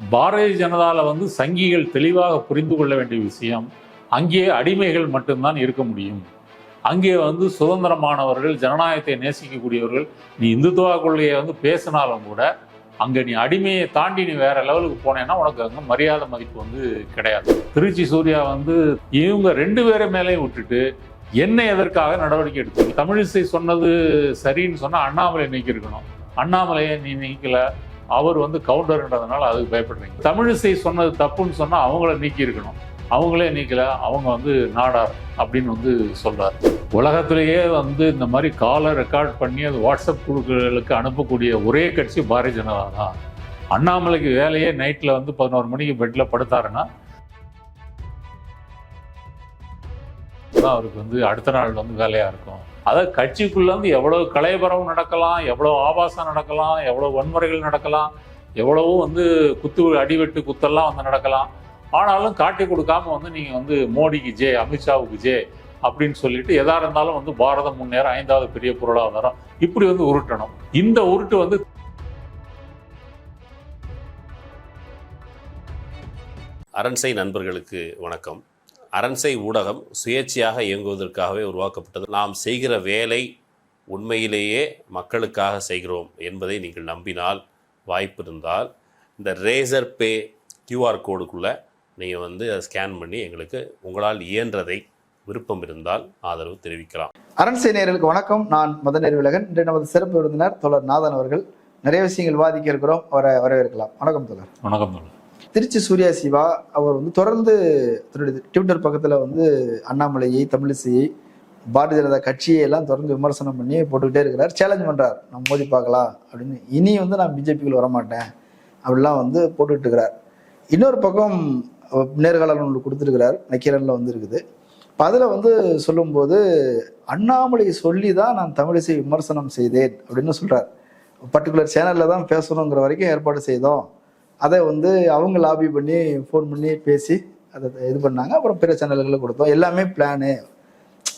பாரதிய ஜனதாவில் வந்து சங்கிகள் தெளிவாக புரிந்து கொள்ள வேண்டிய விஷயம் அங்கே அடிமைகள் மட்டும்தான் இருக்க முடியும். அங்கே வந்து சுதந்திரமானவர்கள் ஜனநாயகத்தை நேசிக்கக்கூடியவர்கள் நீ இந்துத்துவா கொள்கையை வந்து பேசினாலும் கூட அங்கே நீ அடிமையை தாண்டி நீ வேற லெவலுக்கு போனேன்னா உனக்கு அங்கே மரியாதை மதிப்பு வந்து கிடையாது. திருச்சி சூர்யா வந்து இவங்க ரெண்டு பேரை மேலேயும் விட்டுட்டு என்ன எதற்காக நடவடிக்கை எடுத்து தமிழிசை சொன்னது சரின்னு சொன்னால் அண்ணாமலை நீக்கியிருக்கணும். அண்ணாமலையை நீ நீக்கல. அவர் வந்து கவுண்டர்ன்றதுனால அதுக்கு பயப்படுறீங்க. தமிழிசை சொன்னது தப்புன்னு சொன்னால் அவங்கள நீக்கி இருக்கணும். அவங்களே நீக்கல அவங்க வந்து நாடார் அப்படின்னு வந்து சொல்றார். உலகத்திலேயே வந்து இந்த மாதிரி காலை ரெக்கார்ட் பண்ணி அது வாட்ஸ்அப் குழுக்களுக்கு அனுப்பக்கூடிய ஒரே கட்சி பாரதிய ஜனதா தான். அண்ணாமலைக்கு வேலையே நைட்டில் வந்து பதினோரு மணிக்கு பெட்டில் படுத்தாருன்னா தான் அவருக்கு வந்து அடுத்த நாள் வந்து வேலையாக இருக்கும். அதாவது கட்சிக்குள்ளேருந்து எவ்வளோ எவ்வளவு கலைபரம் நடக்கலாம் எவ்வளோ ஆபாசம் நடக்கலாம் எவ்வளோ வன்முறைகள் நடக்கலாம் எவ்வளவோ வந்து குத்து அடிவெட்டு குத்தெல்லாம் வந்து நடக்கலாம். ஆனாலும் காட்டி கொடுக்காம வந்து நீங்கள் வந்து மோடிக்கு ஜே அமித்ஷாவுக்கு ஜே அப்படின்னு சொல்லிட்டு எதா இருந்தாலும் வந்து பாரதம் முன்னேற ஐந்தாவது பெரிய பொருளாதாரம் இப்படி வந்து உருட்டணும். இந்த உருட்டு வந்து அரண்சை நண்பர்களுக்கு வணக்கம். அரண்சை ஊடகம் சுயேட்சையாக இயங்குவதற்காகவே உருவாக்கப்பட்டது. நாம் செய்கிற வேலை உண்மையிலேயே மக்களுக்காக செய்கிறோம் என்பதை நீங்கள் நம்பினால் வாய்ப்பு இருந்தால் இந்த ரேசர் பே கியூஆர் கோடுக்குள்ளே நீங்கள் வந்து அதை ஸ்கேன் பண்ணி எங்களுக்கு உங்களால் இயன்றதை விருப்பம் இருந்தால் ஆதரவு தெரிவிக்கலாம். அரண்சை நேயர்களுக்கு வணக்கம். நான் மதன் அறிவிலகன் இன்று நமது சிறப்பு விருந்தினர் தோழர் நாதன் அவர்கள் நிறைய விஷயங்கள் விவாதிக்க இருக்கிறோம். அவரை வரவேற்கலாம். வணக்கம் தோழர். வணக்கம் தோழர். திருச்சி சூர்யா சிவா அவர் வந்து தொடர்ந்து தன்னுடைய ட்விட்டர் பக்கத்தில் வந்து அண்ணாமலையை தமிழிசையை பாரதிய ஜனதா கட்சியை எல்லாம் தொடர்ந்து விமர்சனம் பண்ணி போட்டுக்கிட்டே இருக்கிறார். சேலஞ்ச் பண்றார். நம்ம மோதி பார்க்கலாம் அப்படின்னு. இனி வந்து நான் பிஜேபிக்குள்ள வரமாட்டேன். அப்படிலாம் வந்து போட்டுக்கிட்டு இருக்கிறார். இன்னொரு பக்கம் நேர்காணல் ஒன்று கொடுத்துருக்கிறார். நக்கீரனில் வந்து இருக்குது. இப்போ அதில் வந்து சொல்லும்போது அண்ணாமலை சொல்லி தான் நான் தமிழிசை விமர்சனம் செய்தேன் அப்படின்னு சொல்கிறார் பர்டிகுலர் சேனலில் தான் பேசணுங்கிற வரைக்கும் ஏற்பாடு செய்தோம். அதை வந்து அவங்க லாபி பண்ணி ஃபோன் பண்ணி பேசி அதை இது பண்ணாங்க. அப்புறம் பிற சேனல்களில் கொடுத்தோம். எல்லாமே பிளானு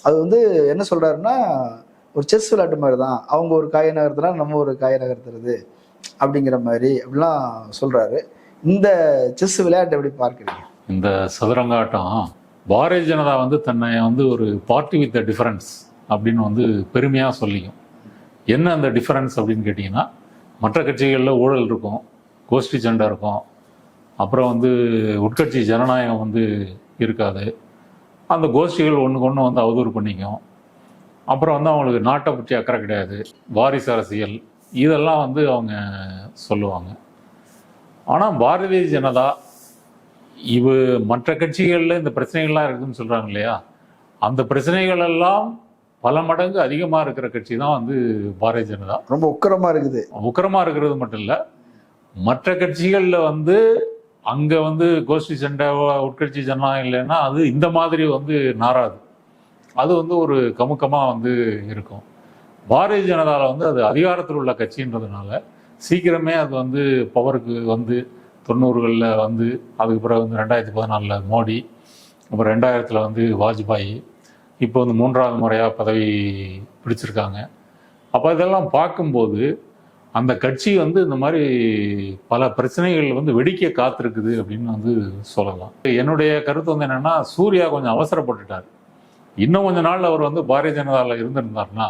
அது வந்து என்ன சொல்கிறாருன்னா ஒரு செஸ் விளையாட்டு மாதிரி தான் அவங்க ஒரு காயை நகர்த்துனா நம்ம ஒரு காயை நகர்த்துறது அப்படிங்கிற மாதிரி அப்படிலாம் சொல்கிறாரு இந்த செஸ் விளையாட்டு எப்படி பார்க்குறீங்க? இந்த சதுரங்காட்டம் பாரதிய ஜனதா வந்து தன்னை வந்து ஒரு பார்ட்டி வித் த டிஃபரன்ஸ் அப்படின்னு வந்து பெருமையாக சொல்லிக்கும். என்ன அந்த டிஃபரன்ஸ் அப்படின்னு கேட்டிங்கன்னா மற்ற கட்சிகளில் ஊழல் இருக்கும். கோஷ்டி சண்டை இருக்கும். அப்புறம் வந்து உட்கட்சி ஜனநாயகம் வந்து இருக்காது. அந்த கோஷ்டிகள் ஒன்றுக்கு ஒன்று வந்து அவதூறு பண்ணிக்கும். அப்புறம் வந்து அவங்களுக்கு நாட்டை பற்றி அக்கறை கிடையாது. வாரிசு அரசியல். இதெல்லாம் வந்து அவங்க சொல்லுவாங்க. ஆனால் பாரதிய ஜனதா இவ மற்ற கட்சிகளில் இந்த பிரச்சனைகள்லாம் இருக்குதுன்னு சொல்கிறாங்க இல்லையா? அந்த பிரச்சனைகள் எல்லாம் பல மடங்கு அதிகமாக இருக்கிற கட்சி தான் வந்து பாரதிய ஜனதா. ரொம்ப உக்கரமா இருக்குது. உக்கிரமாக இருக்கிறது மட்டும் இல்லை மற்ற கட்சிகளில் வந்து அங்கே வந்து கோஷ்டி சண்டை உட்கட்சி ஜனநாயகம் இல்லைன்னா அது இந்த மாதிரி வந்து நாராது அது வந்து ஒரு கமுக்கமாக வந்து இருக்கும். பாரதிய ஜனதாவில் வந்து அது அதிகாரத்தில் உள்ள கட்சின்றதுனால சீக்கிரமே அது வந்து பவருக்கு வந்து தொண்ணூறுகளில் வந்து அதுக்கு பிறகு வந்து ரெண்டாயிரத்தி பதினாலில் மோடி அப்புறம் ரெண்டாயிரத்தில் வந்து வாஜ்பாய் இப்போ வந்து மூன்றாவது முறையாக பதவி பிடிச்சிருக்காங்க. அப்போ இதெல்லாம் பார்க்கும்போது அந்த கட்சி வந்து இந்த மாதிரி பல பிரச்சனைகள் வந்து வெடிக்க காத்திருக்குது அப்படின்னு வந்து சொல்லலாம். என்னுடைய கருத்து வந்து என்னன்னா சூர்யா கொஞ்சம் அவசரப்பட்டுட்டார். இன்னும் கொஞ்ச நாள் அவர் வந்து பாரதிய ஜனதாவில் இருந்திருந்தார்னா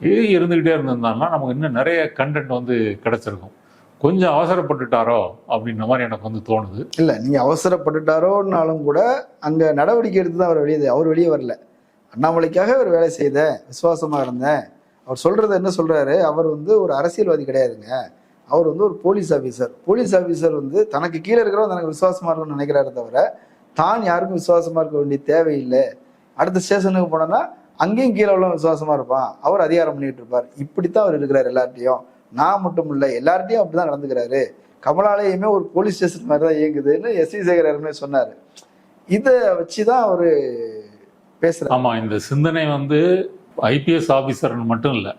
இது இருந்துக்கிட்டே இருந்திருந்தார்னா நமக்கு இன்னும் நிறைய கண்டென்ட் வந்து கிடைச்சிருக்கும். கொஞ்சம் அவசரப்பட்டுட்டாரோ அப்படின்ற மாதிரி எனக்கு வந்து தோணுது. இல்லை நீங்கள் அவசரப்பட்டுட்டாரோன்னாலும் கூட அங்கே நடவடிக்கை எடுத்து தான் அவர் வெளியே அவர் வெளியே வரல. அண்ணாமலைக்காக அவர் வேலை செய்தேன் விசுவாசமாக இருந்தேன். அவர் சொல்றது என்ன சொல்றாரு? அவர் வந்து ஒரு அரசியல்வாதி கிடையாதுங்க. அவர் வந்து ஒரு போலீஸ் ஆஃபீஸர் போலீஸ் ஆஃபீஸர் வந்து தனக்கு கீழே இருக்கிறவங்க தனக்கு விசுவாசமா இருக்கணும்னு நினைக்கிறாரு தவிர தான் யாருக்கும் விசுவாசமா இருக்க வேண்டிய தேவையில்லை. அடுத்த ஸ்டேஷனுக்கு போனோம்னா அங்கேயும் கீழே உள்ள விசுவாசமா இருப்பான். அவர் அதிகாரம் பண்ணிட்டு இருப்பார். இப்படித்தான் அவர் இருக்கிறார் எல்லார்ட்டையும். நான் மட்டும் இல்லை எல்லார்ட்டையும் அப்படிதான் நடந்துக்கிறாரு. கமலாலயமே ஒரு போலீஸ் ஸ்டேஷன் மாதிரி தான் இயங்குதுன்னு எஸ் வி சேகர் ஏற்கனவே சொன்னாரு. இதை வச்சுதான் அவர் பேசுறாரு. ஆமா இந்த சிந்தனை வந்து ஐபிஎஸ் ஆஃபீஸர்னு மட்டும் இல்லை.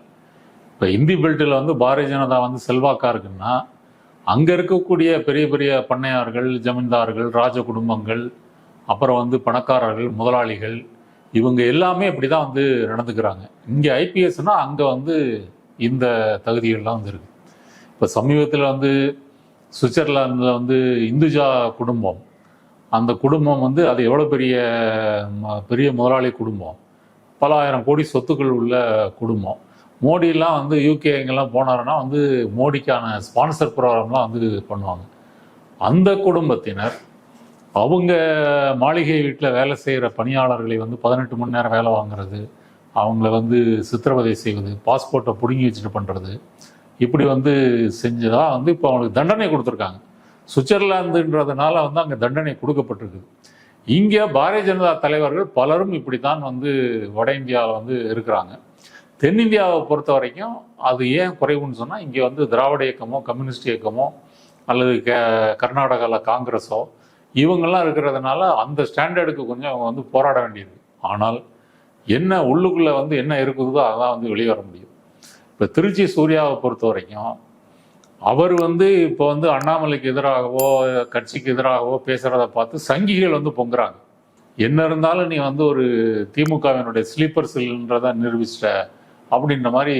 இப்போ இந்தி பெல்ட்டில் வந்து பாரதிய ஜனதா வந்து செல்வாக்காக இருக்குன்னா அங்கே இருக்கக்கூடிய பெரிய பெரிய பண்ணையார்கள் ஜமீன்தார்கள் ராஜ குடும்பங்கள் அப்புறம் வந்து பணக்காரர்கள் முதலாளிகள் இவங்க எல்லாமே இப்படி தான் வந்து நடந்துக்கிறாங்க. இங்கே ஐபிஎஸ்னா அங்கே வந்து இந்த தகுதிகள்லாம் வந்து இருக்கு. இப்போ சமீபத்தில் வந்து சுவிட்சர்லாந்தில் வந்து இந்துஜா குடும்பம் அந்த குடும்பம் வந்து அது எவ்வளோ பெரிய ம- பெரிய முதலாளி குடும்பம் பல ஆயிரம் கோடி சொத்துக்கள் உள்ள குடும்பம். மோடியெல்லாம் வந்து யூகே எங்கெல்லாம் போனாருன்னா வந்து மோடிக்கான ஸ்பான்சர் ப்ரோக்ராம்லாம் வந்து பண்ணுவாங்க. அந்த குடும்பத்தினர் அவங்க மாளிகை வீட்டில் வேலை செய்கிற பணியாளர்களை வந்து பதினெட்டு மணி நேரம் வேலை வாங்குறது அவங்கள வந்து சித்திரவதை செய்வது பாஸ்போர்ட்டை பிடுங்கி வச்சுட்டு பண்ணுறது இப்படி வந்து செஞ்சதாக வந்து இப்போ அவங்களுக்கு தண்டனை கொடுத்துருக்காங்க. சுவிட்சர்லாந்துன்றதுனால வந்து அங்கே தண்டனை கொடுக்கப்பட்டிருக்குது. இங்கே பாரதிய ஜனதா தலைவர்கள் பலரும் இப்படி தான் வந்து வட இந்தியாவில் வந்து இருக்கிறாங்க. தென்னிந்தியாவை பொறுத்த வரைக்கும் அது ஏன் குறைவுன்னு சொன்னால் இங்கே வந்து திராவிட இயக்கமோ கம்யூனிஸ்ட் இயக்கமோ அல்லது க கர்நாடகாவில் காங்கிரஸோ இவங்கெல்லாம் இருக்கிறதுனால அந்த ஸ்டாண்டர்டுக்கு கொஞ்சம் அவங்க வந்து போராட வேண்டியது ஆனால் என்ன உள்ளுக்குள்ளே வந்து என்ன இருக்குதோ அதான் வந்து வெளியே வர முடியும். இப்போ திருச்சி சூர்யாவை பொறுத்த வரைக்கும் அவர் வந்து இப்போ வந்து அண்ணாமலைக்கு எதிராகவோ கட்சிக்கு எதிராகவோ பேசுகிறத பார்த்து சங்கிகள் வந்து பொங்குறாங்க. என்ன இருந்தாலும் நீ வந்து ஒரு திமுகவினுடைய ஸ்லீப்பர் செல்ன்றதை நிரூபிச்சிட்ட அப்படின்ற மாதிரி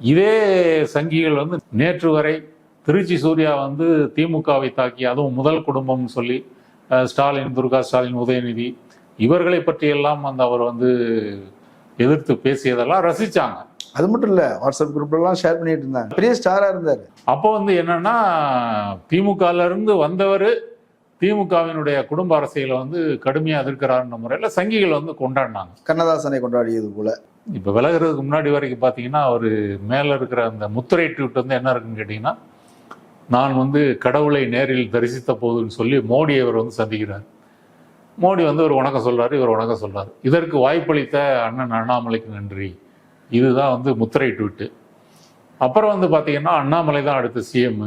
இதே சங்கிகள் வந்து நேற்று வரை திருச்சி சூர்யா வந்து திமுகவை தாக்கி அதுவும் முதல் குடும்பம்னு சொல்லி ஸ்டாலின் துர்கா ஸ்டாலின் உதயநிதி இவர்களை பற்றியெல்லாம் வந்து அவர் வந்து எதிர்த்து பேசியதெல்லாம் ரசிச்சாங்க. அது மட்டும் இல்ல வாட்ஸ்அப் குரூப்லாம் ஷேர் பண்ணிட்டு இருந்தாங்க. பெரிய ஸ்டாரா இருந்தாரு. அப்போ வந்து என்னன்னா திமுகல இருந்து வந்தவர் திமுகவினுடைய குடும்ப அரசியலை வந்து கடுமையாக எதிர்க்கிறாருன்ற முறையில் சங்கிகள் வந்து கொண்டாடினாங்க. கண்ணதாசனை கொண்டாடியது போல. இப்போ விலகுறதுக்கு முன்னாடி வரைக்கும் பார்த்தீங்கன்னா அவர் மேலே இருக்கிற அந்த முத்திரை ட்வீட் வந்து என்ன இருக்குன்னு கேட்டிங்கன்னா நான் வந்து கடவுளை நேரில் தரிசித்த போதுன்னு சொல்லி மோடி அவர் வந்து சந்திக்கிறார். மோடி வந்து ஒரு வணக்கம் சொல்றாரு இவர் வணக்கம் சொல்றாரு. இதற்கு வாய்ப்பளித்த அண்ணன் அண்ணாமலைக்கு நன்றி. இதுதான் வந்து முத்திரை ட்விட்டு அப்புறம் வந்து பார்த்தீங்கன்னா அண்ணாமலை தான் அடுத்த சிஎம்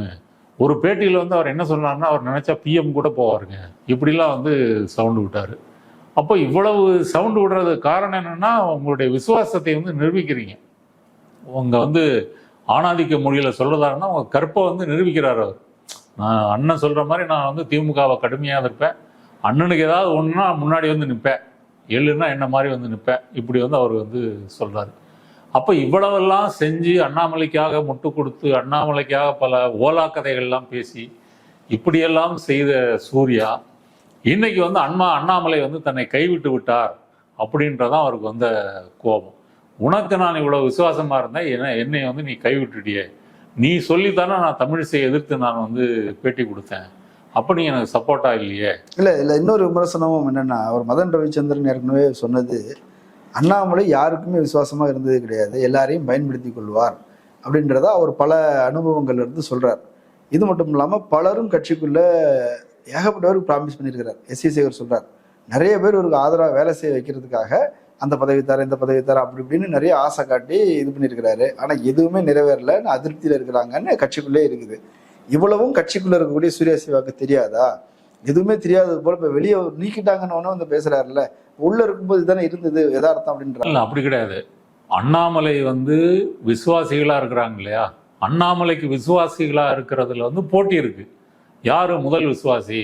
ஒரு பேட்டியில் வந்து அவர் என்ன சொன்னார்னா அவர் நினச்சா பிஎம் கூட போவாருங்க. இப்படிலாம் வந்து சவுண்டு விட்டார். அப்போ இவ்வளவு சவுண்டு விடுறது காரணம் என்னென்னா உங்களுடைய விசுவாசத்தை வந்து நிரூபிக்கிறீங்க. உங்கள் வந்து ஆணாதிக்க மொழியில் சொல்கிறதாருன்னா உங்கள் கற்பை வந்து நிரூபிக்கிறார் அவர். நான் அண்ணன் சொல்கிற மாதிரி நான் வந்து திமுகவை கடுமையாக இருப்பேன். அண்ணனுக்கு ஏதாவது ஒன்றுனா முன்னாடி வந்து நிற்பேன் எள்ளுன்னா என்ன மாதிரி வந்து நிற்பேன் இப்படி வந்து அவர் வந்து சொல்கிறாரு அப்போ இவ்வளவெல்லாம் செஞ்சு அண்ணாமலைக்காக முட்டு கொடுத்து அண்ணாமலைக்காக பல ஓலா கதைகள்லாம் பேசி இப்படியெல்லாம் செய்த சூர்யா இன்னைக்கு வந்து அண்ணா அண்ணாமலை வந்து தன்னை கைவிட்டு விட்டார் அப்படின்றதான் அவருக்கு வந்த கோபம். உனக்கு நான் இவ்வளோ விசுவாசமாக இருந்தேன் என்ன என்னை வந்து நீ கைவிட்டுட்டியே. நீ சொல்லித்தானே நான் தமிழிசையை எதிர்த்து நான் வந்து பேட்டி கொடுத்தேன். அப்போ நீ எனக்கு சப்போர்ட்டா இல்லையே? இல்லை இல்லை இன்னொரு விமர்சனமும் என்னென்னா அவர் மதன் ரவிச்சந்திரன் ஏற்கனவே சொன்னது அண்ணாமலை யாருக்குமே விசுவாசமா இருந்தது கிடையாது. எல்லாரையும் பயன்படுத்தி கொள்வார் அப்படின்றத அவர் பல அனுபவங்கள்ல இருந்து சொல்றார். இது மட்டும் இல்லாம பலரும் கட்சிக்குள்ள ஏகப்பட்டவருக்கு ப்ராமிஸ் பண்ணியிருக்கிறார். எஸ் சி சேகர் சொல்றார். நிறைய பேர் இவருக்கு ஆதரவாக வேலை செய்ய வைக்கிறதுக்காக அந்த பதவி தர இந்த பதவி தர அப்படி இப்படின்னு நிறைய ஆசை காட்டி இது பண்ணியிருக்கிறாரு. ஆனால் எதுவுமே நிறைவேறலன்னு அதிருப்தியில் இருக்கிறாங்கன்னு கட்சிக்குள்ளே இருக்குது. இவ்வளவும் கட்சிக்குள்ளே இருக்கக்கூடிய சூர்யா சிவாக்கு தெரியாதா? எதுவுமே தெரியாதது போல இப்ப வெளியே நீக்கிட்டாங்கன்னு வந்து பேசுறாருல்ல. உள்ள இருக்கும்போது தானே இருந்தது எதார்த்தம் அப்படின்ற இல்லை அப்படி கிடையாது. அண்ணாமலை வந்து விசுவாசிகளா இருக்கிறாங்க இல்லையா? அண்ணாமலைக்கு விசுவாசிகளா இருக்கிறதுல வந்து போட்டி இருக்கு. யாரு முதல் விசுவாசி?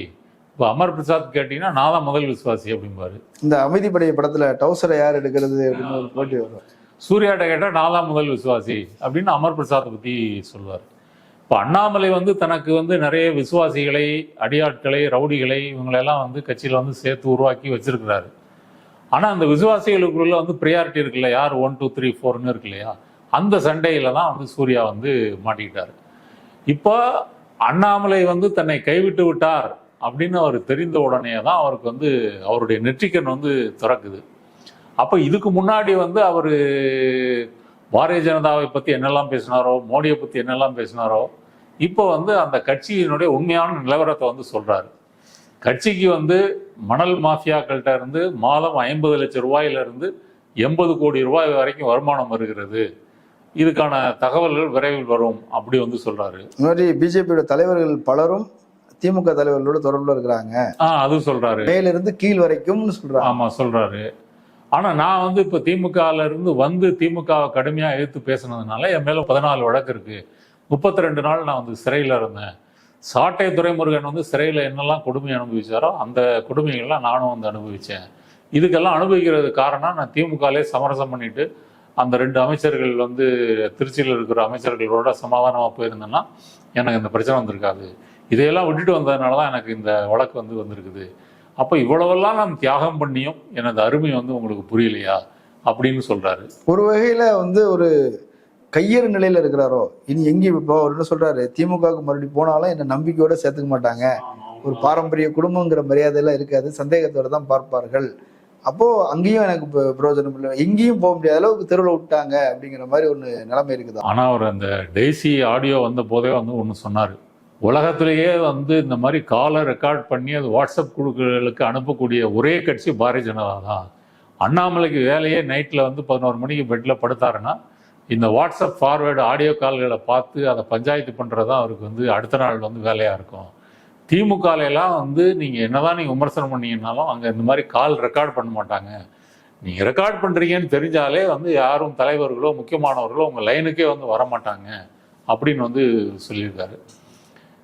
இப்போ அமர் பிரசாத் கேட்டீங்கன்னா நான் தான் முதல் விசுவாசி அப்படிம்பாரு. இந்த அமைதிப்படை படத்துல டவுசரை யார் எடுக்கிறது அப்படின்னு ஒரு போட்டி வரும். சூர்யாட்ட கேட்டால் நான் தான் முதல் விசுவாசி அப்படின்னு அமர் பிரசாத்தை பற்றி சொல்லுவார் இப்போ அண்ணாமலை வந்து தனக்கு வந்து நிறைய விசுவாசிகளை அடியாட்களை ரவுடிகளை இவங்களெல்லாம் வந்து கட்சியில் வந்து சேர்த்து உருவாக்கி வச்சிருக்கிறாரு. ஆனால் அந்த விசுவாசிகளுக்குள்ள வந்து ப்ரியாரிட்டி இருக்குல்ல யார் ஒன் டூ த்ரீ ஃபோர்னு இருக்கு இல்லையா? அந்த சண்டையில் தான் வந்து சூர்யா வந்து மாட்டிக்கிட்டார். இப்போ அண்ணாமலை வந்து தன்னை கைவிட்டு விட்டார் அப்படின்னு அவர் தெரிந்த உடனே தான் அவருக்கு வந்து அவருடைய நெற்றிக்கண் வந்து திறக்குது. அப்போ இதுக்கு முன்னாடி வந்து அவர் பாரதிய ஜனதாவை பற்றி என்னெல்லாம் பேசினாரோ மோடியை பற்றி என்னெல்லாம் பேசினாரோ இப்போ வந்து அந்த கட்சியினுடைய உண்மையான நிலவரத்தை வந்து சொல்றாரு. கட்சிக்கு வந்து மணல் மாஃபியாக்கள்கிட்ட இருந்து மாதம் ஐம்பது லட்சம் ரூபாயில இருந்து எண்பது கோடி ரூபாய் வரைக்கும் வருமானம் வருகிறது. இதுக்கான தகவல்கள் விரைவில் வரும் அப்படி வந்து சொல்றாரு. இந்த மாதிரி பிஜேபியோட தலைவர்கள் பலரும் திமுக தலைவர்களோட தொடர்புல இருக்கிறாங்க. ஆ அது சொல்றாரு. மேலிருந்து கீழ் வரைக்கும்னு சொல்றாங்க. ஆமா சொல்றாரு. ஆனால் நான் வந்து இப்போ திமுகல வந்து திமுகவை கடுமையாக எதிர்த்து பேசுனதுனால என் மேலே பதினாலு வழக்கு இருக்குது முப்பத்தி ரெண்டு நாள் நான் வந்து சிறையில் இருந்தேன். சாட்டை துரைமுருகன் வந்து சிறையில் என்னெல்லாம் கொடுமை அனுபவிச்சாரோ அந்த கொடுமைகள்லாம் நானும் வந்து அனுபவித்தேன் இதுக்கெல்லாம் அனுபவிக்கிறது காரணம் நான் திமுகலே சமரசம் பண்ணிட்டு அந்த ரெண்டு அமைச்சர்கள் வந்து திருச்சியில் இருக்கிற அமைச்சர்களோட சமாதானமாக போயிருந்தேன்னா எனக்கு இந்த பிரச்சனை வந்திருக்காது. இதையெல்லாம் விட்டுட்டு வந்ததுனால தான் எனக்கு இந்த வழக்கு வந்து வந்திருக்குது. அப்போ இவ்வளவெல்லாம் நான் தியாகம் பண்ணியும் எனது அருமை வந்து உங்களுக்கு புரியலையா? அப்படின்னு சொல்றாரு. ஒரு வகையில வந்து ஒரு கையேறு நிலையில இருக்கிறாரோ இனி எங்கேயும் இப்போ அவர் என்ன சொல்றாரு திமுகவுக்கு மறுபடியும் போனாலும் என்ன நம்பிக்கையோட சேர்த்துக்க மாட்டாங்க. ஒரு பாரம்பரிய குடும்பங்கிற மரியாதையெல்லாம் இருக்காது சந்தேகத்தோட தான் பார்ப்பார்கள். அப்போ அங்கேயும் எனக்கு பிரயோஜனம் இல்லை. எங்கேயும் போக முடியாத அளவுக்கு தெருவில் விட்டாங்க அப்படிங்கிற மாதிரி ஒன்று நிலைமை இருக்குதா? ஆனால் அவர் அந்த டெய்ஸி ஆடியோ வந்த போதே வந்து ஒன்று சொன்னார். உலகத்திலேயே வந்து இந்த மாதிரி காலை ரெக்கார்ட் பண்ணி அது வாட்ஸ்அப் குழுக்களுக்கு அனுப்பக்கூடிய ஒரே கட்சி பாரதிய ஜனதா தான் அண்ணாமலைக்கு வேலையே நைட்டில் வந்து பதினோரு மணிக்கு பெட்டில் படுத்தாருன்னா இந்த வாட்ஸ்அப் ஃபார்வேர்டு ஆடியோ கால்களை பார்த்து அதை பஞ்சாயத்து பண்ணுறது தான் அவருக்கு வந்து அடுத்த நாள் வந்து வேலையாக இருக்கும். திமுகல வந்து நீங்கள் என்னதான் நீங்கள் விமர்சனம் பண்ணீங்கன்னாலும் அங்கே இந்த மாதிரி கால் ரெக்கார்ட் பண்ண மாட்டாங்க. நீங்கள் ரெக்கார்ட் பண்ணுறீங்கன்னு தெரிஞ்சாலே வந்து யாரும் தலைவர்களோ முக்கியமானவர்களோ உங்கள் லைனுக்கே வந்து வர மாட்டாங்க அப்படின்னு வந்து சொல்லியிருக்காரு.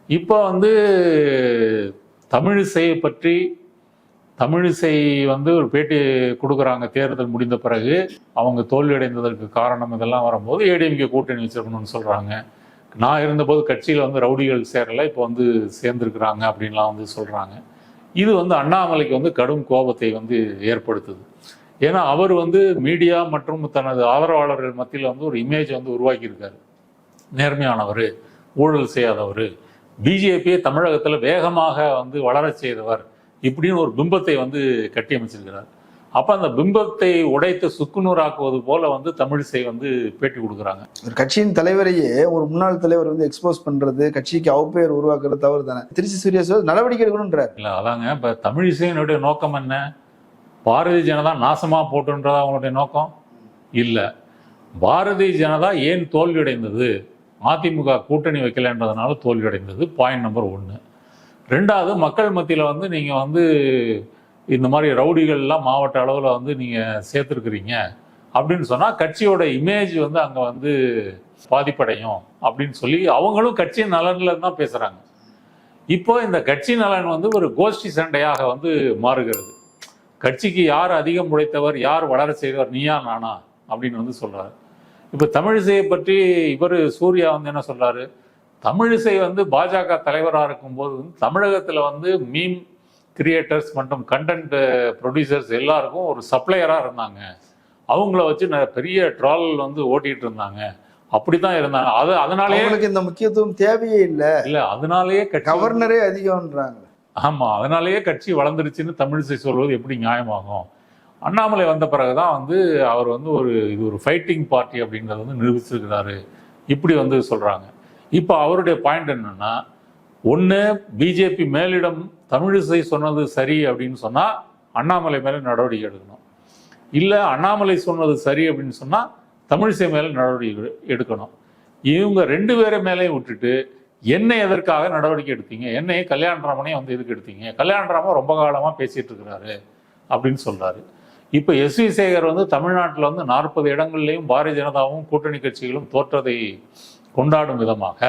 இப்போ வந்து தமிழிசையை பற்றி தமிழிசை வந்து ஒரு பேட்டி கொடுக்குறாங்க தேர்தல் முடிந்த பிறகு. அவங்க தோல்வியடைந்ததற்கு காரணம் இதெல்லாம் வரும்போது ஏடிஎம்கே கூட்டணி வச்சிருக்கணும்னு சொல்கிறாங்க நான் இருந்தபோது கட்சியில் வந்து ரவுடிகள் சேரலை இப்போ வந்து சேர்ந்துருக்குறாங்க அப்படின்லாம் வந்து சொல்கிறாங்க இது வந்து அண்ணாமலைக்கு வந்து கடும் கோபத்தை வந்து ஏற்படுத்துது. ஏன்னா அவர் வந்து மீடியா மற்றும் தனது ஆதரவாளர்கள் மத்தியில் வந்து ஒரு இமேஜ் வந்து உருவாக்கியிருக்காரு. நேர்மையானவர் ஊழல் செய்யாதவர். பிஜேபியை தமிழகத்தில் வேகமாக வந்து வளரச் செய்தவர் இப்படின்னு ஒரு பிம்பத்தை வந்து கட்டியமைச்சிருக்கிறார் அப்போ அந்த பிம்பத்தை உடைத்து சுக்குநூறாக்குவது போல வந்து தமிழிசை வந்து பேட்டி கொடுக்குறாங்க. ஒரு கட்சியின் தலைவரையே ஒரு முன்னாள் தலைவர் வந்து எக்ஸ்போஸ் பண்றது கட்சிக்கு அவப்பெயர் உருவாக்குறது தவறு தானே திருச்சி சூர்யா சார் நடவடிக்கை எடுக்கணுன்றார் இல்லை அதாங்க இப்போ தமிழிசையினுடைய நோக்கம் என்ன? பாரதிய ஜனதா நாசமாக போட்டுன்றதா அவங்களுடைய நோக்கம்? இல்லை. பாரதிய ஜனதா ஏன் தோல்வியடைந்தது? அதிமுக கூட்டணி வைக்கலன்றதுனால தோல்வியடைந்தது பாயிண்ட் நம்பர் ஒன்று ரெண்டாவது மக்கள் மத்தியில் வந்து நீங்கள் வந்து இந்த மாதிரி ரவுடிகள்லாம் மாவட்ட அளவில் வந்து நீங்கள் சேர்த்துருக்குறீங்க. அப்படின்னு சொன்னால் கட்சியோட இமேஜ் வந்து அங்கே வந்து பாதிப்படையும் அப்படின்னு சொல்லி அவங்களும் கட்சி நலனில் தான் பேசுகிறாங்க இப்போ இந்த கட்சி நலன் வந்து ஒரு கோஷ்டி சண்டையாக வந்து மாறுகிறது. கட்சிக்கு யார் அதிகம் உழைத்தவர் யார் வளர செய்தவர் நீயா நானா? அப்படின்னு வந்து சொல்கிறார் இப்போ தமிழிசையை பற்றி இவர் சூர்யா வந்து என்ன சொல்றாரு? தமிழிசை வந்து பாஜக தலைவராக இருக்கும்போது வந்து தமிழகத்தில் வந்து மீம் கிரியேட்டர்ஸ் மற்றும் கண்டென்ட் ப்ரொடியூசர்ஸ் எல்லாருக்கும் ஒரு சப்ளையராக இருந்தாங்க. அவங்கள வச்சு பெரிய ட்ரால் வந்து ஓட்டிட்டு இருந்தாங்க. அப்படிதான் இருந்தாங்க. அது அதனாலேயே அவங்களுக்கு இந்த முக்கியத்துவம் தேவையே இல்லை. இல்ல அதனாலேயே கவர்னரே அதிகம்ன்றாங்க. ஆமா அதனாலேயே கட்சி வளர்ந்துருச்சுன்னு தமிழிசை சொல்வது எப்படி நியாயமாகும்? அண்ணாமலை வந்த பிறகு தான் வந்து அவர் வந்து ஒரு இது ஒரு ஃபைட்டிங் பார்ட்டி அப்படிங்கிறத வந்து நிரூபிச்சிருக்கிறாரு. இப்படி வந்து சொல்கிறாங்க இப்போ அவருடைய பாயிண்ட் என்னென்னா ஒன்று பிஜேபி மேலிடம் தமிழிசை சொன்னது சரி அப்படின்னு சொன்னால் அண்ணாமலை மேலே நடவடிக்கை எடுக்கணும். இல்லை அண்ணாமலை சொன்னது சரி அப்படின்னு சொன்னால் தமிழிசை மேலே நடவடிக்கை எடுக்கணும். இவங்க ரெண்டு பேரை மேலேயும் விட்டுட்டு என்னை எதற்காக நடவடிக்கை எடுத்தீங்க? என்னையும் கல்யாணராமனையும் வந்து எதுக்கு எடுத்தீங்க? கல்யாணராமன் ரொம்ப காலமாக பேசிகிட்டு இருக்கிறாரு அப்படின்னு சொல்கிறாரு இப்போ எஸ் வி சேகர் வந்து தமிழ்நாட்டில் வந்து நாற்பது இடங்கள்லையும் பாரதிய ஜனதாவும் கூட்டணி கட்சிகளும் தோற்றதை கொண்டாடும் விதமாக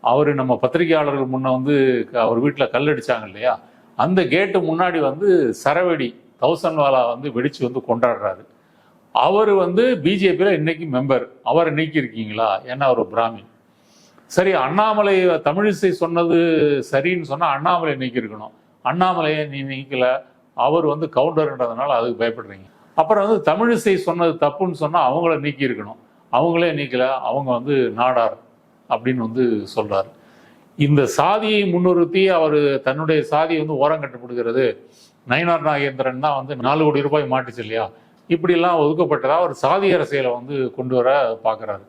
அவர் நம்ம பத்திரிகையாளர்கள் முன்ன வந்து க- அவர் வீட்டில் கல்லடிச்சாங்க இல்லையா? அந்த கேட்டு முன்னாடி வந்து சரவெடி தௌசன்வாலா வந்து வெடிச்சு வந்து கொண்டாடுறாரு. அவர் வந்து பிஜேபியில் இன்னைக்கு மெம்பர் அவரை நீக்கியிருக்கீங்களா? ஏன்னா அவர் பிராமின் சரி அண்ணாமலை தமிழிசை சொன்னது சரின்னு சொன்னால் அண்ணாமலை நீக்கியிருக்கணும். அண்ணாமலையை நீ நீக்கலை. அவர் வந்து கவுண்டர்ன்றதுனால அதுக்கு பயப்படுறீங்க. அப்புறம் வந்து தமிழிசை சொன்னது தப்புன்னு சொன்னால் அவங்கள நீக்கி இருக்கணும் அவங்களே நீக்கல அவங்க வந்து நாடார் அப்படின்னு வந்து சொல்றாரு. இந்த சாதியை முன்னிறுத்தி அவர் தன்னுடைய சாதியை வந்து ஓரம் கட்டுப்படுகிறது நயினார் நாகேந்திரன் தான் வந்து நாலு கோடி ரூபாய் மாட்டுச்சு இல்லையா? இப்படிலாம் ஒதுக்கப்பட்டதாக ஒரு சாதி அரசியலை வந்து கொண்டு வர பார்க்குறாரு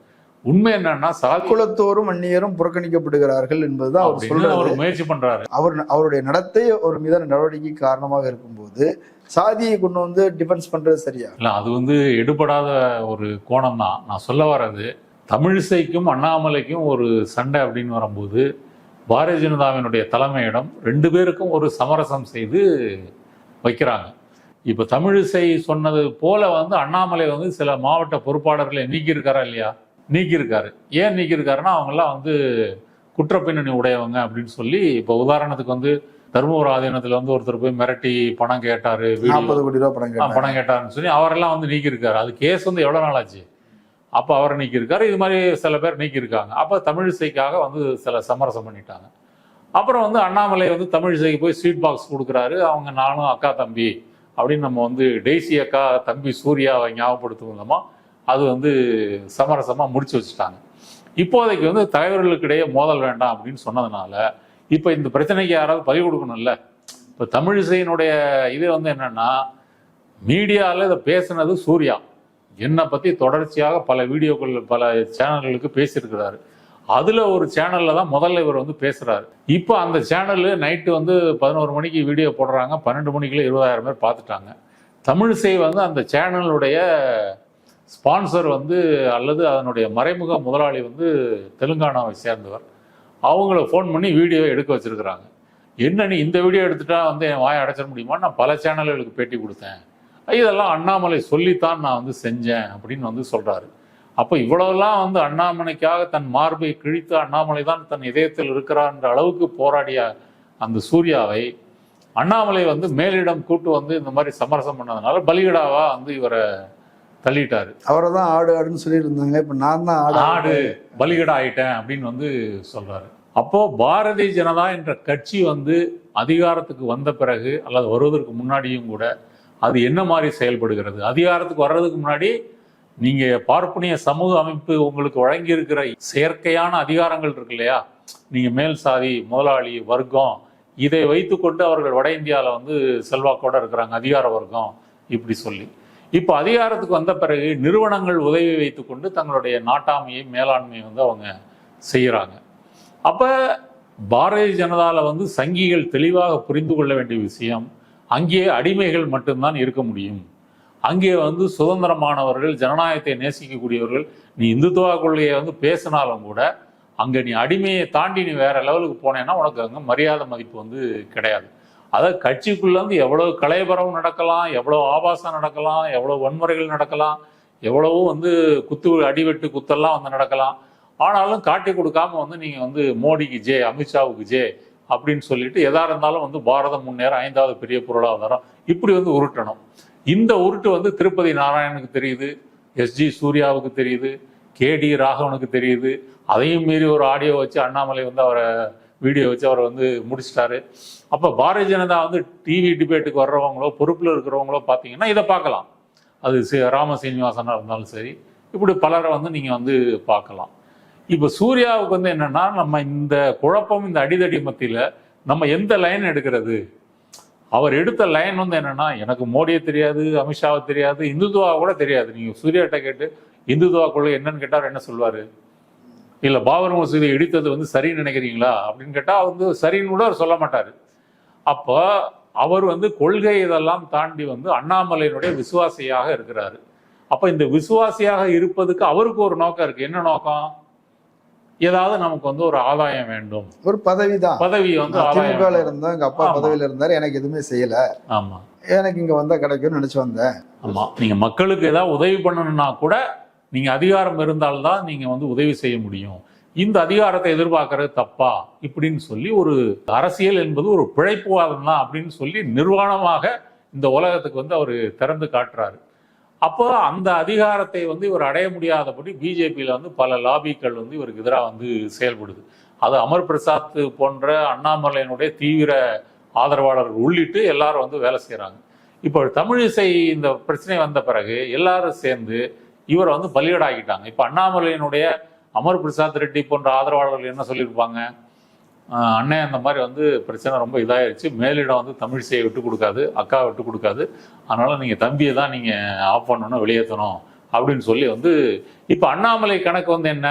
உண்மை என்னன்னா சாதி குலத்தோரும் அந்நியரும் புறக்கணிக்கப்படுகிறார்கள் என்பதுதான் அவர் சொல்றாரு அவர் முயற்சி பண்றாரு. அவர் அவருடைய நடத்தை ஒரு மீதான நடவடிக்கை காரணமாக இருக்கும்போது சாதியை கொண்டு வந்து டிஃபென்ஸ் பண்றது சரியா? இல்ல அது வந்து எடுபடாத ஒரு கோணம் தான் நான் சொல்ல வர்றது தமிழிசைக்கும் அண்ணாமலைக்கும் ஒரு சண்டை அப்படின்னு வரும்போது பாரதிய ஜனதாவினுடைய தலைமையிடம் ரெண்டு பேருக்கும் ஒரு சமரசம் செய்து வைக்கிறாங்க. இப்போ தமிழிசை சொன்னது போல வந்து அண்ணாமலை வந்து சில மாவட்ட பொறுப்பாளர்களை நீக்கியிருக்காரா இல்லையா? நீக்கியிருக்காரு. ஏன் நீக்கியிருக்காருன்னா அவங்கெல்லாம் வந்து குற்றப்பின்னணி உடையவங்க அப்படின்னு சொல்லி இப்போ உதாரணத்துக்கு வந்து தருமபுர ஆதீனத்துல வந்து ஒருத்தர் போய் மிரட்டி பணம் கேட்டாரு நாற்பது கோடி ரூபா பணம் பணம் கேட்டாருன்னு சொல்லி அவரெல்லாம் வந்து நீக்கியிருக்காரு. அது கேஸ் வந்து எவ்வளோ நாள் ஆச்சு? அப்போ அவரை நீக்கியிருக்காரு. இது மாதிரி சில பேர் நீக்கியிருக்காங்க. அப்போ தமிழிசைக்காக வந்து சில சமரசம் பண்ணிட்டாங்க. அப்புறம் வந்து அண்ணாமலை வந்து தமிழிசைக்கு போய் ஸ்வீட் பாக்ஸ் கொடுக்குறாரு. அவங்க நானும் அக்கா தம்பி அப்படின்னு நம்ம வந்து டெய்ஸி அக்கா தம்பி சூர்யாவை ஞாபகப்படுத்துவோமா அது வந்து சமரசமாக முடிச்சு வச்சுட்டாங்க. இப்போதைக்கு வந்து தலைவர்களுக்கிடையே மோதல் வேண்டாம் அப்படின்னு சொன்னதுனால இப்போ இந்த பிரச்சனைக்கு யாராவது பறி கொடுக்கணும்ல? இப்போ தமிழிசையினுடைய இது வந்து என்னன்னா மீடியாவில் இதை பேசுனது சூர்யா. என்னை பற்றி தொடர்ச்சியாக பல வீடியோக்கள் பல சேனல்களுக்கு பேசியிருக்கிறாரு. அதில் ஒரு சேனலில் தான் முதல்ல இவர் வந்து பேசுகிறாரு இப்போ அந்த சேனலு நைட்டு வந்து பதினோரு மணிக்கு வீடியோ போடுறாங்க. பன்னெண்டு மணிக்குள்ள இருபதாயிரம் பேர் பார்த்துட்டாங்க. தமிழிசை வந்து அந்த சேனலுடைய ஸ்பான்சர் வந்து அல்லது அதனுடைய மறைமுக முதலாளி வந்து தெலுங்கானாவை சேர்ந்தவர். அவங்கள ஃபோன் பண்ணி வீடியோ எடுக்க வச்சுருக்குறாங்க. என்ன நீ இந்த வீடியோ எடுத்துட்டா வந்து என் வாயை அடைச்சிட முடியுமா? நான் பல சேனல்களுக்கு பேட்டி கொடுத்தேன். இதெல்லாம் அண்ணாமலை சொல்லித்தான் நான் வந்து செஞ்சேன் அப்படின்னு வந்து சொல்கிறாரு அப்போ இவ்வளவெல்லாம் வந்து அண்ணாமலைக்காக தன் மார்பை கிழித்து அண்ணாமலை தான் தன் இதயத்தில் இருக்கிறான்ற அளவுக்கு போராடிய அந்த சூர்யாவை அண்ணாமலை வந்து மேலிடம் கூட்டு வந்து இந்த மாதிரி சமரசம் பண்ணதுனால பலிகடாவா வந்து இவரை தள்ளிட்டாரு. அவரை தான் ஆடு ஆடுன்னு சொல்லியிருந்தாங்க. இப்போ நான் தான் ஆடு ஆடு. பலிகடா ஆயிட்டேன் அப்படின்னு வந்து சொல்றாரு. அப்போ பாரதிய ஜனதா என்ற கட்சி வந்து அதிகாரத்துக்கு வந்த பிறகு அல்லது வருவதற்கு முன்னாடியும் கூட அது என்ன மாதிரி செயல்படுகிறது? அதிகாரத்துக்கு வர்றதுக்கு முன்னாடி நீங்க பார்ப்பனிய சமூக அமைப்பு உங்களுக்கு வழங்கி இருக்கிற செயற்கையான அதிகாரங்கள் இருக்கு இல்லையா? நீங்க மேல் சாதி முதலாளி வர்க்கம் இதை வைத்துக்கொண்டு அவர்கள் வட இந்தியாவில் வந்து செல்வாக்கோட இருக்கிறாங்க அதிகார வர்க்கம் இப்படி சொல்லி. இப்போ அதிகாரத்துக்கு வந்த பிறகு நிறுவனங்கள் உதவி வைத்துக்கொண்டு தங்களுடைய நாட்டாமையை மேலாண்மையை வந்து அவங்க செய்கிறாங்க அப்போ பாரதிய ஜனதாவில் வந்து சங்கிகள் தெளிவாக புரிந்து கொள்ள வேண்டிய விஷயம் அங்கே அடிமைகள் மட்டும்தான் இருக்க முடியும். அங்கே வந்து சுதந்திரமானவர்கள் ஜனநாயகத்தை நேசிக்கக்கூடியவர்கள் நீ இந்துத்துவ கொள்கையை வந்து பேசினாலும் கூட அங்கே நீ அடிமையை தாண்டி நீ வேற லெவலுக்கு போனேன்னா உனக்கு அங்கே மரியாதை மதிப்பு வந்து கிடையாது. அதாவது கட்சிக்குள்ள வந்து எவ்வளவு கலைபரம் நடக்கலாம் எவ்வளவு ஆபாசம் நடக்கலாம் எவ்வளவு வன்முறைகள் நடக்கலாம் எவ்வளவோ வந்து குத்து அடிவெட்டு குத்தெல்லாம் வந்து நடக்கலாம். ஆனாலும் காட்டி கொடுக்காம வந்து நீங்க வந்து மோடிக்கு ஜே அமித்ஷாவுக்கு ஜே அப்படின்னு சொல்லிட்டு எதா இருந்தாலும் வந்து பாரதம் முன்னேற ஐந்தாவது பெரிய பொருளாதாரம் இப்படி வந்து உருட்டணும். இந்த உருட்டு வந்து திருப்பதி நாராயணனுக்கு தெரியுது எஸ்ஜி சூர்யாவுக்கு தெரியுது கேடி ராகவனுக்கு தெரியுது. அதையும் மீறி ஒரு ஆடியோ வச்சு அண்ணாமலை வந்து அவரை வீடியோ வச்சு அவரை வந்து முடிச்சிட்டாரு. அப்போ பாரதிய ஜனதா வந்து டிவி டிபேட்டுக்கு வர்றவங்களோ பொறுப்பில் இருக்கிறவங்களோ பார்த்தீங்கன்னா இதை பார்க்கலாம். அது ராம சீனிவாசனாக இருந்தாலும் சரி இப்படி பலரை வந்து நீங்கள் வந்து பார்க்கலாம். இப்போ சூர்யாவுக்கு வந்து என்னென்னா நம்ம இந்த குழப்பம் இந்த அடிதடி மத்தியில் நம்ம எந்த லைன் எடுக்கிறது? அவர் எடுத்த லைன் வந்து என்னென்னா எனக்கு மோடியை தெரியாது அமித்ஷாவை தெரியாது இந்துத்துவா கூட தெரியாது. நீங்கள் சூர்யாட்ட கேட்டு இந்துத்துவா கொள்கை என்னன்னு கேட்டார் என்ன சொல்வார் இல்ல பாபர் மசூதி இடித்தது வந்து சரின்னு நினைக்கிறீங்களா? அப்படின்னு கேட்டா வந்து சரின்னு கூட அவர் சொல்ல மாட்டாரு. அப்போ அவர் வந்து கொள்கை இதெல்லாம் தாண்டி வந்து அண்ணாமலையினுடைய விசுவாசியாக இருக்கிறாரு. அப்ப இந்த விசுவாசியாக இருப்பதுக்கு அவருக்கு ஒரு நோக்கம் இருக்கு. என்ன நோக்கம்? ஏதாவது நமக்கு வந்து ஒரு ஆதாயம் வேண்டும். ஒரு பதவி தான் பதவி வந்து வேண்டும். இருந்தோம் எங்க அப்பா. பதவியில இருந்தாரு. எனக்கு எதுவுமே செய்யல. ஆமா. எனக்கு இங்க வந்தா கிடைக்கும்னு நினைச்சு வந்தேன். ஆமா. நீங்க மக்களுக்கு ஏதாவது உதவி பண்ணணும்னா கூட நீங்கள் அதிகாரம் இருந்தால்தான் நீங்கள் வந்து உதவி செய்ய முடியும். இந்த அதிகாரத்தை எதிர்பார்க்கறது தப்பா? இப்படின்னு சொல்லி ஒரு அரசியல் என்பது ஒரு பிழைப்புவாதம் தான் அப்படின்னு சொல்லி நிர்வாணமாக இந்த உலகத்துக்கு வந்து அவர் திறந்து காட்டுறாரு. அப்போ அந்த அதிகாரத்தை வந்து இவர் அடைய முடியாதபடி பிஜேபியில் வந்து பல லாபிக்கள் வந்து இவருக்கு எதிராக வந்து செயல்படுது. அது அமர் பிரசாத் போன்ற அண்ணாமலையினுடைய தீவிர ஆதரவாளர்கள் உள்ளிட்டு எல்லாரும் வந்து வேலை செய்கிறாங்க இப்போ தமிழிசை இந்த பிரச்சனை வந்த பிறகு எல்லாரும் சேர்ந்து இவரை வந்து பலியடாக்கிட்டாங்க. இப்போ அண்ணாமலையினுடைய அமர் பிரசாத் ரெட்டி போன்ற ஆதரவாளர்கள் என்ன சொல்லியிருப்பாங்க? ஆஹ் அண்ணன் அந்த மாதிரி வந்து பிரச்சனை ரொம்ப இதாயிருச்சு. மேலிடம் வந்து தமிழிசையை விட்டு கொடுக்காது அக்கா விட்டு கொடுக்காது. அதனால் நீங்கள் தம்பியை தான் நீங்கள் ஆஃப் பண்ணணும் வெளியேற்றணும் அப்படின்னு சொல்லி வந்து இப்போ அண்ணாமலை கணக்கு வந்து என்ன?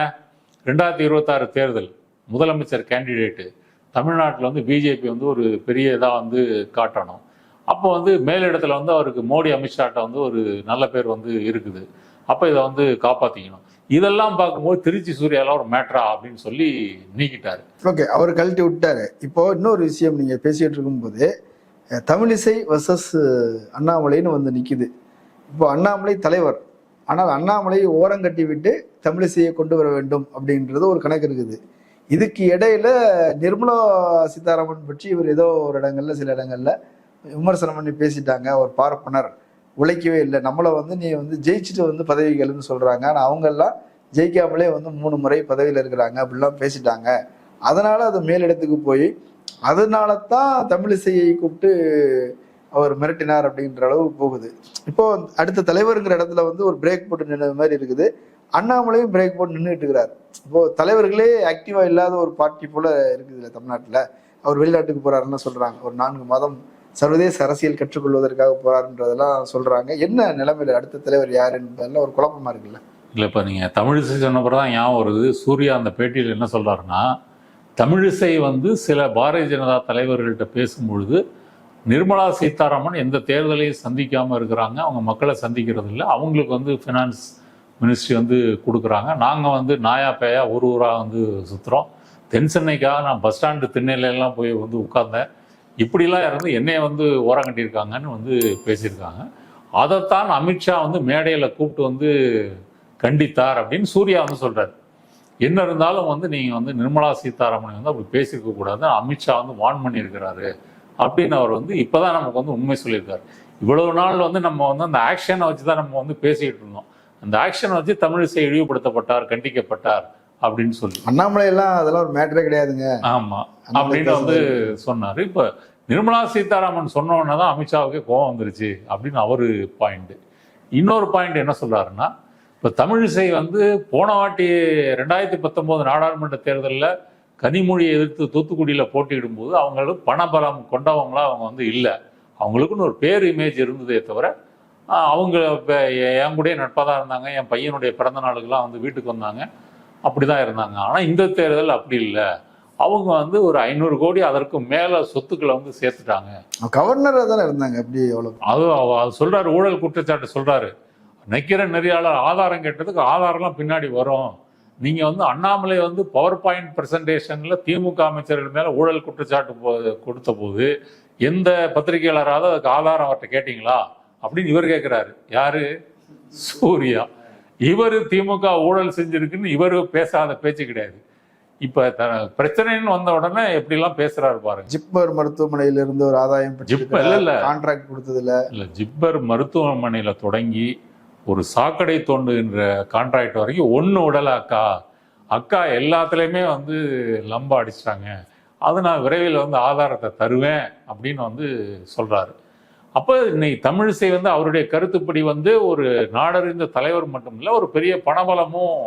ரெண்டாயிரத்தி இருபத்தாறு தேர்தல் முதலமைச்சர் கேண்டிடேட்டு தமிழ்நாட்டில் வந்து பிஜேபி வந்து ஒரு பெரிய இதாக வந்து காட்டணும். அப்போ வந்து மேலிடத்தில் வந்து அவருக்கு மோடி அமித்ஷாட்ட வந்து ஒரு நல்ல பேர் வந்து இருக்குது. அப்போ இதை வந்து காப்பாற்றிக்கணும் இதெல்லாம் பார்க்கும்போது திருச்சி சூர்யாலாம் ஒரு மேட்ரா அப்படின்னு சொல்லி நீக்கிட்டாரு. ஓகே அவர் கழட்டி விட்டாரு. இப்போ இன்னொரு விஷயம் நீங்க பேசிட்டு இருக்கும்போது தமிழிசை வர்சஸ் அண்ணாமலைன்னு வந்து நிற்குது இப்போ அண்ணாமலை தலைவர். ஆனால் அண்ணாமலை ஓரங்கட்டி விட்டு தமிழிசையை கொண்டு வர வேண்டும் அப்படின்றது ஒரு கணக்கு இருக்குது. இதுக்கு இடையில நிர்மலா சீதாராமன் பற்றி இவர் ஏதோ ஒரு இடங்கள்ல சில இடங்கள்ல விமர்சனம் பண்ணி பேசிட்டாங்க ஒரு பார்ப்பனர். உழைக்கவே இல்லை. நம்மளை வந்து நீ வந்து ஜெயிச்சுட்டு வந்து பதவிகள்னு சொல்கிறாங்க ஆனால் அவங்கெல்லாம் ஜெயிக்காமலே வந்து மூணு முறை பதவியில் இருக்கிறாங்க. அப்படிலாம் பேசிட்டாங்க. அதனால் அது மேலிடத்துக்கு போய் அதனால தான் தமிழிசையை கூப்பிட்டு அவர் மிரட்டினார் அப்படின்ற அளவு போகுது. இப்போ அடுத்த தலைவருங்கிற இடத்துல வந்து ஒரு பிரேக் போட்டு நின்ன மாதிரி இருக்குது. அண்ணாமலையும் பிரேக் போட்டு நின்றுட்டு இருக்கிறார். இப்போ தலைவர்களே ஆக்டிவா இல்லாத ஒரு பார்ட்டி போல இருக்குதுல்ல தமிழ்நாட்டில். அவர் வெளிநாட்டுக்கு போறாருன்னு சொல்றாங்க. ஒரு நான்கு மாதம் சர்வதேச அரசியல் கற்றுக்கொள்வதற்காக போறாருன்றதெல்லாம் சொல்றாங்க. என்ன நிலைமையில அடுத்த தலைவர் யாருன்றதுல ஒரு குழப்பமா இருக்குல்ல? இல்லை இப்போ நீங்கள் தமிழிசை சொன்னப்பறம் தான் ஞாபகம் வருது. சூர்யா அந்த பேட்டியில் என்ன சொல்கிறாருன்னா தமிழிசை வந்து சில பாரதிய ஜனதா தலைவர்கள்ட்ட பேசும்பொழுது நிர்மலா சீதாராமன் எந்த தேர்தலையும் சந்திக்காமல் இருக்கிறாங்க. அவங்க மக்களை சந்திக்கிறது இல்லை. அவங்களுக்கு வந்து ஃபினான்ஸ் மினிஸ்ட்ரி வந்து கொடுக்குறாங்க. நாங்கள் வந்து நாயா பேயா ஒரு ஊராக வந்து சுற்றுறோம் தென் சென்னைக்காக நான் பஸ் ஸ்டாண்டு திண்ணையிலலாம் போய் வந்து உட்கார்ந்தேன். இப்படிலாம் இருந்து என்னைய வந்து ஓரம் கட்டியிருக்காங்கன்னு வந்து பேசியிருக்காங்க. அதைத்தான் அமித்ஷா வந்து மேடையில் கூப்பிட்டு வந்து கண்டித்தார் அப்படின்னு சூர்யா வந்து சொல்றாரு. என்ன இருந்தாலும் வந்து நீங்க வந்து நிர்மலா சீதாராமனை வந்து அப்படி பேசியிருக்க கூடாது. அமித்ஷா வந்து வார்ன் பண்ணியிருக்கிறாரு அப்படின்னு அவர் வந்து இப்பதான் நமக்கு வந்து உண்மை சொல்லியிருக்காரு. இவ்வளவு நாள் வந்து நம்ம வந்து அந்த ஆக்ஷனை வச்சு தான் நம்ம வந்து பேசிக்கிட்டு இருந்தோம். அந்த ஆக்ஷனை வச்சு தமிழிசை இழிவுபடுத்தப்பட்டார் கண்டிக்கப்பட்டார் அப்படின்னு சொல்லி. அண்ணாமலை எல்லாம் அதெல்லாம் ஒரு மேட்டரே கிடையாதுங்க. ஆமா. அண்ணாமலை அப்படின்னு வந்து. சொன்னாரு. இப்ப நிர்மலா சீதாராமன் சொன்னோன்னே தான் அமித்ஷாவுக்கே கோவம் வந்துருச்சு அப்படின்னு அவரு பாயிண்ட் இன்னொரு பாயிண்ட் என்ன சொல்றாருன்னா இப்போ தமிழிசை வந்து போன வாட்டி ரெண்டாயிரத்தி பத்தொன்பது நாடாளுமன்ற தேர்தலில் கனிமொழியை எதிர்த்து தூத்துக்குடியில் போட்டியிடும் போது அவங்களுக்கு பணபலம் கொண்டவங்களாம் அவங்க வந்து இல்லை. அவங்களுக்குன்னு ஒரு பேர் இமேஜ் இருந்ததே தவிர அவங்க இப்போ என் கூட நட்பாக தான் இருந்தாங்க என் பையனுடைய பிறந்த நாளுக்கெல்லாம் வந்து வீட்டுக்கு வந்தாங்க. அப்படி தான் இருந்தாங்க. ஆனால் இந்த தேர்தல் அப்படி இல்லை. அவங்க வந்து ஒரு ஐநூறு கோடி அதற்கு மேல சொத்துக்களை வந்து சேர்த்துட்டாங்க. கவர்னரா தானே இருந்தாங்க எப்படி எவ்வளவு அது அது சொல்றாரு ஊழல் குற்றச்சாட்டு சொல்றாரு. நக்கிர நெறியாளர் ஆதாரம் கேட்டதுக்கு ஆதாரம்லாம் பின்னாடி வரும். நீங்க வந்து அண்ணாமலை வந்து பவர் பாயிண்ட் பிரசன்டேஷன்ல திமுக அமைச்சர்கள் மேல ஊழல் குற்றச்சாட்டு கொடுத்த போது எந்த பத்திரிகையாளராவது அதுக்கு ஆதாரம் அவர்கிட்ட கேட்டீங்களா? அப்படின்னு இவர் கேட்கிறாரு யாரு? சூர்யா. இவர் திமுக ஊழல் செஞ்சிருக்குன்னு இவர் பேசாத பேச்சு கிடையாது. இப்ப பிரச்சனைன்னு வந்த உடனே எப்படிலாம் பேசுறாரு பாருங்க. ஜிப்மர் மருத்துவமனையில இருந்து ஒரு ஆதாயம் ஜிப் இல்ல, இல்ல. கான்ட்ராக்ட் கொடுத்ததுல இல்ல ஜிப்பர் மருத்துவமனையில தொடங்கி ஒரு சாக்கடை தோண்டுகின்ற கான்ட்ராக்ட் வரைக்கும் ஒண்ணு விடல அக்கா. அக்கா எல்லாத்துலயுமே வந்து லம்ப அடிச்சிட்டாங்க. அது நான் விரைவில் வந்து ஆதாரத்தை தருவேன் அப்படின்னு வந்து சொல்றாரு. அப்போ இன்னைக்கு தமிழிசை வந்து அவருடைய கருத்துப்படி வந்து ஒரு நாடறிந்த தலைவர் மட்டும் இல்ல ஒரு பெரிய பணபலமும்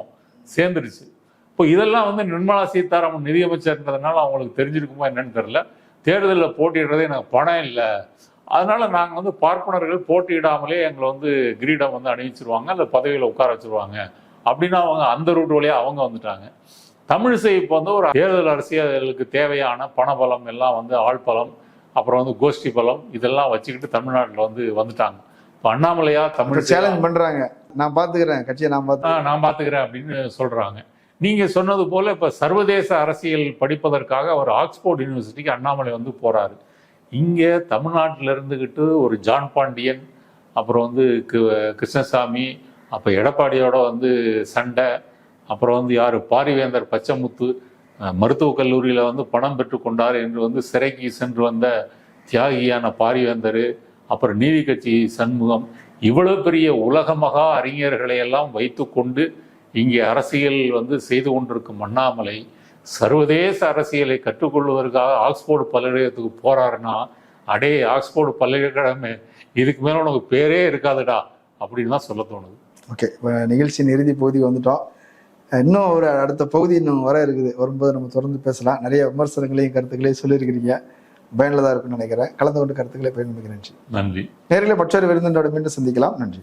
சேர்ந்துருச்சு. இப்போ இதெல்லாம் வந்து நிர்மலா சீதாராமன் நிதியமைச்சர்ன்றதுனால அவங்களுக்கு தெரிஞ்சிருக்குமா என்னன்னு தெரியல. தேர்தலில் போட்டியிடுறதே எனக்கு பணம் இல்லை. அதனால நாங்கள் வந்து பார்ப்பனர்கள் போட்டியிடாமலே எங்களை வந்து கிரீடம் வந்து அணிவிச்சிருவாங்க இல்லை பதவியில் உட்கார வச்சிருவாங்க அப்படின்னு அவங்க அந்த ரூட் வழியா அவங்க வந்துட்டாங்க. தமிழிசை இப்போ வந்து ஒரு தேர்தல் அரசியலுக்கு தேவையான பணபலம் எல்லாம் வந்து ஆள்பலம் அப்புறம் வந்து கோஷ்டி பலம் இதெல்லாம் வச்சுக்கிட்டு தமிழ்நாட்டில் வந்து வந்துட்டாங்க. இப்போ அண்ணாமலையா தமிழ் சேலஞ்ச் பண்றாங்க. நான் பாத்துக்கிறேன் கட்சியை நான் பார்த்து நான் பாத்துக்கிறேன் அப்படின்னு சொல்றாங்க. நீங்க சொன்னது போல இப்ப சர்வதேச அரசியல் படிப்பதற்காக அவர் ஆக்ஸ்போர்ட் யூனிவர்சிட்டிக்கு அண்ணாமலை வந்து போறாரு. இங்க தமிழ்நாட்டில் இருந்துகிட்டு ஒரு ஜான் பாண்டியன் அப்புறம் வந்து கிருஷ்ணசாமி அப்ப எடப்பாடியோட வந்து சண்டை அப்புறம் வந்து யாரு? பாரிவேந்தர் பச்சமுத்து மருத்துவக் கல்லூரியில வந்து பணம் பெற்றுக்கொண்டார் என்று வந்து சிறைக்கு சென்று வந்த தியாகியான பாரிவேந்தர் அப்புறம் நீதி கட்சி சண்முகம் இவ்வளவு பெரிய உலக மகா அறிஞர்களை எல்லாம் வைத்துக்கொண்டு இங்கே அரசியல் வந்து செய்து கொண்டிருக்கும் அண்ணாமலை சர்வதேச அரசியலை கற்றுக்கொள்வதற்காக ஆக்ஸ்போர்டு பல்கலைக்கழகத்துக்கு போறாருன்னா அடே ஆக்ஸ்போர்டு பல்கலைக்கழகமே இதுக்கு மேல உனக்கு பேரே இருக்காதுடா அப்படின்னு தான் சொல்ல தோணுது. ஓகே நிகழ்ச்சியின் இறுதி பகுதி வந்துட்டோம். இன்னும் ஒரு அடுத்த பகுதி இன்னும் வர இருக்குது. வரும்போது நம்ம தொடர்ந்து பேசலாம். நிறைய விமர்சனங்களையும் கருத்துக்களையும் சொல்லியிருக்கிறீங்க. பயனுள்ளதா இருக்கும்னு நினைக்கிறேன். கலந்து கொண்டு கருத்துக்களை பயன்படுத்தி நன்றி. நன்றி. நேரில் மற்றொரு விருந்தினோட மீண்டும் சந்திக்கலாம். நன்றி.